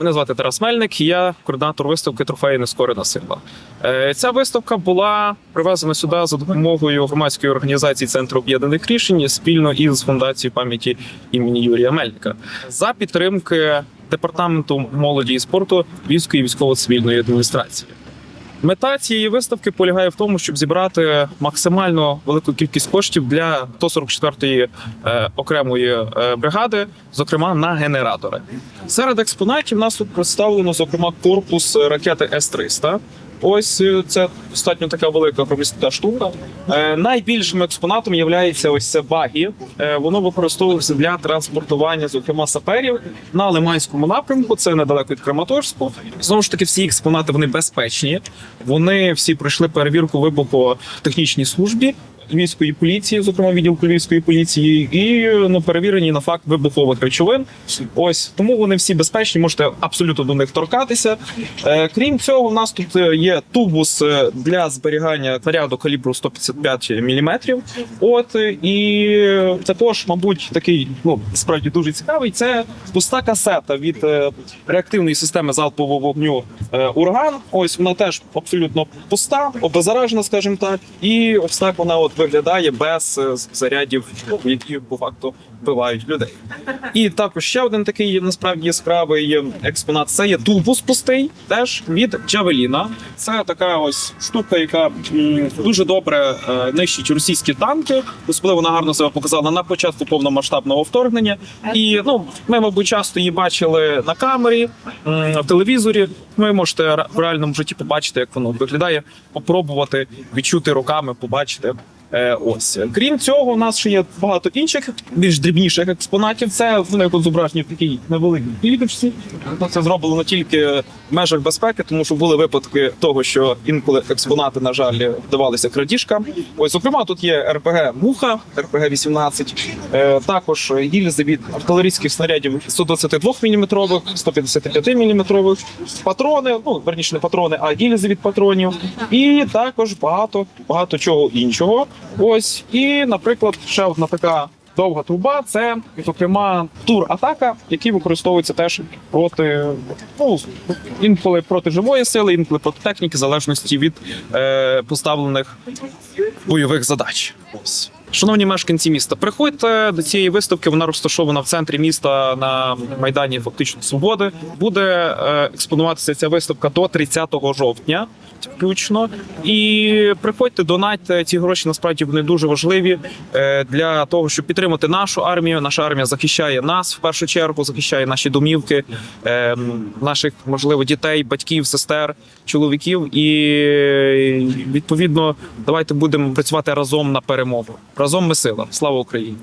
Мене звати Тарас Мельник, я координатор виставки Трофеї Нескорена сила. Е, Ця виставка була привезена сюди за допомогою громадської організації Центру об'єднаних рішень спільно із фундацією пам'яті імені Юрія Мельника за підтримки департаменту молоді і спорту Львівської військово-цивільної адміністрації. Мета цієї виставки полягає в тому, щоб зібрати максимально велику кількість коштів для 144-ї е, окремої е, бригади, зокрема на генератори. Серед експонатів нас тут представлено, зокрема, корпус ракети С-300. Ось е, це достатньо така велика проміська штука. Е, найбільшим експонатом є ось це багі. Е, воно використовується для транспортування, зокрема саперів на Лиманському напрямку. Це недалеко від Краматорську. Знову ж таки, всі експонати вони безпечні. Вони всі пройшли перевірку вибуху в технічній службі. Львівської поліції, зокрема відділку Львівської поліції, і ну, перевірені на факт вибухових речовин. Ось тому вони всі безпечні, можете абсолютно до них торкатися. Е, крім цього, у нас тут е, є тубус е, для зберігання снаряду калібру 155 мм. От е, і також, мабуть, такий ну справді дуже цікавий. Це пуста касета від е, реактивної системи залпового вогню е, Урган. Ось вона теж абсолютно пуста, обеззаражена, скажімо так, і ось так вона от виглядає без е, зарядів, які по факту вбивають людей. І також ще один такий насправді яскравий експонат. Це є тубус пустий, теж від Джавеліна. Це така ось штука, яка дуже добре е, нищить російські танки. Особливо вона гарно себе показала на початку повномасштабного вторгнення. І ну ми, мабуть, часто її бачили на камері, в телевізорі. Ви можете в реальному житті побачити, як воно виглядає, попробувати відчути руками, побачити. Е, ось крім цього, у нас ще є багато інших більш дрібніших експонатів. Це вони зображені в такій невеликій кількості. Це зроблено тільки в межах безпеки, тому що були випадки того, що інколи експонати, на жаль, вдавалися крадіжкам. Ось, зокрема, тут є РПГ Муха, РПГ 18 е, також гільзи від артилерійських снарядів 122 мм, 155 мм, патрони, ну верніше не патрони, а гільзи від патронів, і також багато багато чого іншого. Ось і, наприклад, ще одна така. Довга труба це, зокрема, тур атака, який використовується теж проти ну інколи проти живої сили, інколи проти техніки, в залежності від е, поставлених бойових задач. Ось. Шановні мешканці міста, приходьте до цієї виставки. Вона розташована в центрі міста на майдані фактично свободи. Буде е, експонуватися ця виставка до 30 жовтня. Включно і приходьте, донатьте ці гроші. Насправді вони дуже важливі е, для того, щоб підтримати нашу армію. Наша армія захищає нас в першу чергу, захищає наші домівки, е, наших можливо дітей, батьків, сестер, чоловіків. І відповідно, давайте будемо працювати разом на перемогу. Разом ми сила. Слава Україні!